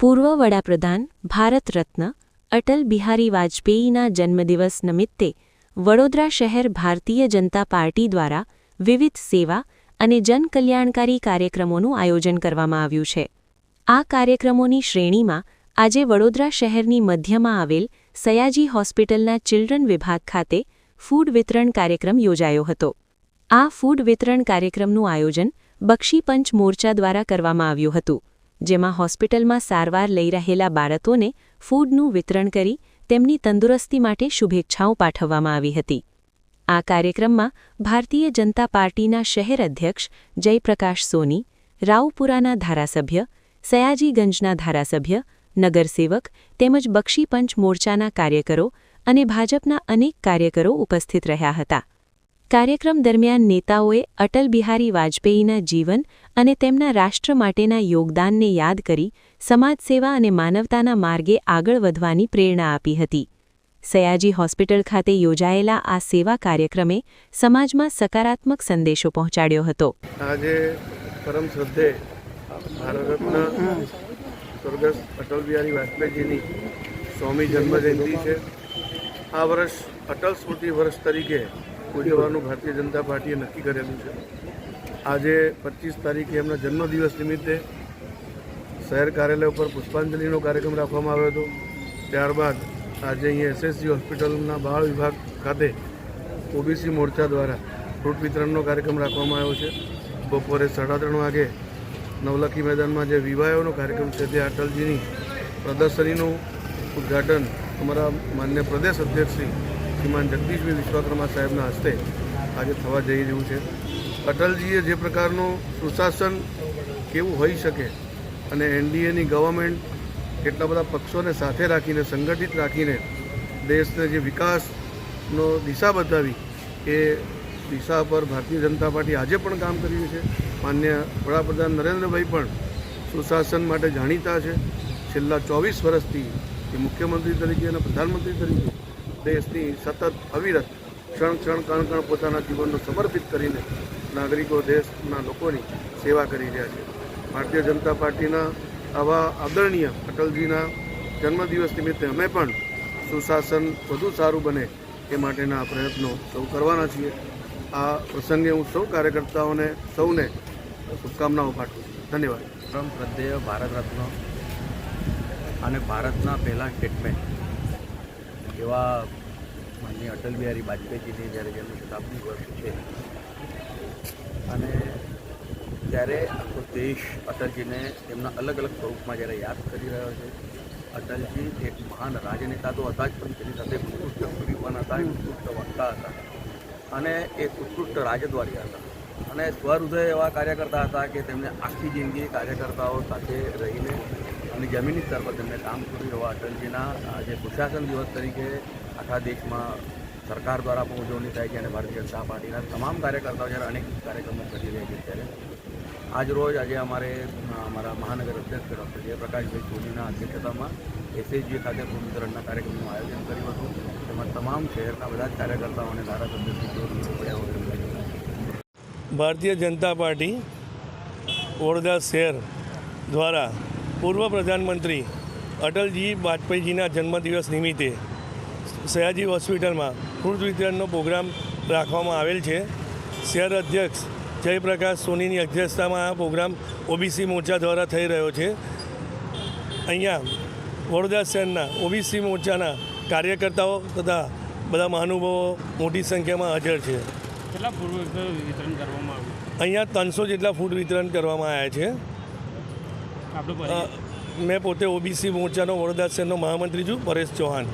પૂર્વ વડાપ્રધાન ભારત રત્ન અટલ બિહારી વાજપેયીના જન્મદિવસ નિમિત્તે વડોદરા શહેર ભારતીય જનતા પાર્ટી દ્વારા વિવિધ સેવા અને જનકલ્યાણકારી કાર્યક્રમોનું આયોજન કરવામાં આવ્યું છે. આ કાર્યક્રમોની શ્રેણીમાં આજે વડોદરા શહેરની મધ્યમાં આવેલ સયાજી હોસ્પિટલના ચિલ્ડ્રન વિભાગ ખાતે ફૂડ વિતરણ કાર્યક્રમ યોજાયો હતો. આ ફૂડ વિતરણ કાર્યક્રમનું આયોજન બક્ષી પંચ મોરચા દ્વારા કરવામાં આવ્યું હતું. જેમાં હોસ્પિટલમાં સારવાર લઈ રહેલા બાળકોને ફૂડનું વિતરણ કરી તેમની તંદુરસ્તી માટે શુભેચ્છાઓ પાઠવવામાં આવી હતી. આ કાર્યક્રમમાં ભારતીય જનતા પાર્ટીના શહેર અધ્યક્ષ જયપ્રકાશ સોની, રાવપુરાના ધારાસભ્ય સયાજીગંજના ધારાસભ્ય, નગરસેવક તેમજ બક્ષીપંચ મોરચાના કાર્યકરો અને ભાજપના અનેક કાર્યકરો ઉપસ્થિત રહ્યા હતા. કાર્યક્રમ દરમિયાન નેતાઓએ અટલ બિહારી વાજપેયીના જીવન અને તેમના રાષ્ટ્ર માટેના યોગદાનને યાદ કરી સમાજસેવા અને માનવતાના માર્ગે આગળ વધવાની પ્રેરણા આપી હતી. સયાજી હોસ્પિટલ ખાતે યોજાયેલા આ સેવા કાર્યક્રમે સમાજમાં સકારાત્મક સંદેશો પહોંચાડ્યો હતો. આજે પરમ શ્રદ્ધે ભારતરત્ન સ્વર્ગસ્થ અટલ બિહારી વાજપેયીજીની સ્વામી જન્મજયંતિ છે. આ વર્ષ અટલ સ્મૃતિ વર્ષ તરીકે ઉજવવાનું ભારતીય જનતા પાર્ટીએ નક્કી કરેલું છે. આજે પચીસ તારીખે એમના જન્મદિવસ નિમિત્તે શહેર કાર્યાલય ઉપર પુષ્પાંજલિનો કાર્યક્રમ રાખવામાં આવ્યો હતો. ત્યારબાદ આજે અહીંયા એસએસજી હોસ્પિટલના બાળ વિભાગ ખાતે ઓબીસી મોરચા દ્વારા ફ્રૂટ વિતરણનો કાર્યક્રમ રાખવામાં આવ્યો છે. બપોરે સાડા ત્રણ વાગે નવલખી મેદાનમાં જે વિવાહોનો કાર્યક્રમ છે, તે અટલજીની પ્રદર્શનીનું ઉદ્ઘાટન અમારા માન્ય પ્રદેશ અધ્યક્ષ શ્રી શ્રીમાન જગદીશભાઈ વિશ્વકર્મા સાહેબના હસ્તે આજે થવા જઈ રહ્યું છે. અટલજીએ જે પ્રકારનું સુશાસન કેવું હોઈ શકે અને એનડીએની ગવર્મેન્ટ કેટલા બધા પક્ષોને સાથે રાખીને, સંગઠિત રાખીને દેશને જે વિકાસનો દિશા બતાવી, એ દિશા પર ભારતીય જનતા પાર્ટી આજે પણ કામ કરી છે. માન્ય વડાપ્રધાન નરેન્દ્રભાઈ પણ સુશાસન માટે જાણીતા છે. છેલ્લા ચોવીસ વર્ષથી એ મુખ્યમંત્રી તરીકે અને પ્રધાનમંત્રી તરીકે દેશની સતત અવિરત ક્ષણ ક્ષણ કણ કણ પોતાના જીવનને સમર્પિત કરીને નાગરિકો દેશના લોકોની સેવા કરી રહ્યા છે. ભારતીય જનતા પાર્ટીના આવા આદરણીય અટલજીના જન્મદિવસ નિમિત્તે અમે પણ સુશાસન વધુ સારું બને એ માટેના પ્રયત્નો સૌ કરવાના છીએ. આ પ્રસંગે હું સૌ કાર્યકર્તાઓને, સૌને શુભકામનાઓ પાઠવું ધન્યવાદ. પરમ પ્રત્યે ભારત રત્ન અને ભારતના પહેલાં સ્ટેટમેન્ટ. એવા માનનીય અટલ બિહારી વાજપેયીજીની જ્યારે જન્મ શતાબ્દી વર્ષ છે, અને ત્યારે આખો દેશ અટલજીને તેમના અલગ અલગ સ્વરૂપમાં જ્યારે યાદ કરી રહ્યો છે, અટલજી એક મહાન રાજનેતા તો હતા જ, પણ તેની સાથે ઉત્કૃષ્ટ પણ હતા ઉત્કૃષ્ટ વક્તા હતા અને એક ઉત્કૃષ્ટ રાજદ્વારી હતા. અને સ્વહૃદય એવા કાર્યકર્તા હતા કે તેમને આખી જિંદગી કાર્યકર્તાઓ સાથે રહીને અને જમીની સ્તર પર તેમને કામ કર્યું એવા અટલજીના આજે સુશાસન દિવસ તરીકે આખા દેશમાં સરકાર દ્વારા પણ ઉજવણી થાય છે અને ભારતીય જનતા પાર્ટીના તમામ કાર્યકર્તાઓ જ્યારે અનેક કાર્યક્રમો કરી રહ્યા છે ત્યારે, આજ રોજ આજે અમારે અમારા મહાનગર અધ્યક્ષ ડૉક્ટર જયપ્રકાશભાઈ સોનીના અધ્યક્ષતામાં એસએચજી ખાતે ભૂમિકરણના કાર્યક્રમનું આયોજન કર્યું હતું. તેમાં તમામ શહેરના બધા જ કાર્યકર્તાઓ અને ધારાસભ્યો ભારતીય જનતા પાર્ટી વડોદરા શહેર દ્વારા પૂર્વ પ્રધાનમંત્રી અટલજી વાજપેયીજીના જન્મદિવસ નિમિત્તે સયાજી હોસ્પિટલમાં ફૂડ વિતરણનો પ્રોગ્રામ રાખવામાં આવેલ છે. શહેર અધ્યક્ષ જયપ્રકાશ સોનીની અધ્યક્ષતામાં આ પ્રોગ્રામ ઓબીસી મોરચા દ્વારા થઈ રહ્યો છે. અહીંયા વડોદરા શહેરના ઓબીસી મોરચાના કાર્યકર્તાઓ તથા બધા મહાનુભાવો મોટી સંખ્યામાં હાજર છે. કેટલા ફૂડ વિતરણ કરવામાં આવ્યું? અહીંયા ત્રણસો જેટલા ફૂડ વિતરણ કરવામાં આવ્યા છે. મેં પોતે ઓબીસી મોરચાનો વડોદરા શહેરનો મહામંત્રી છું પરેશ ચૌહાણ.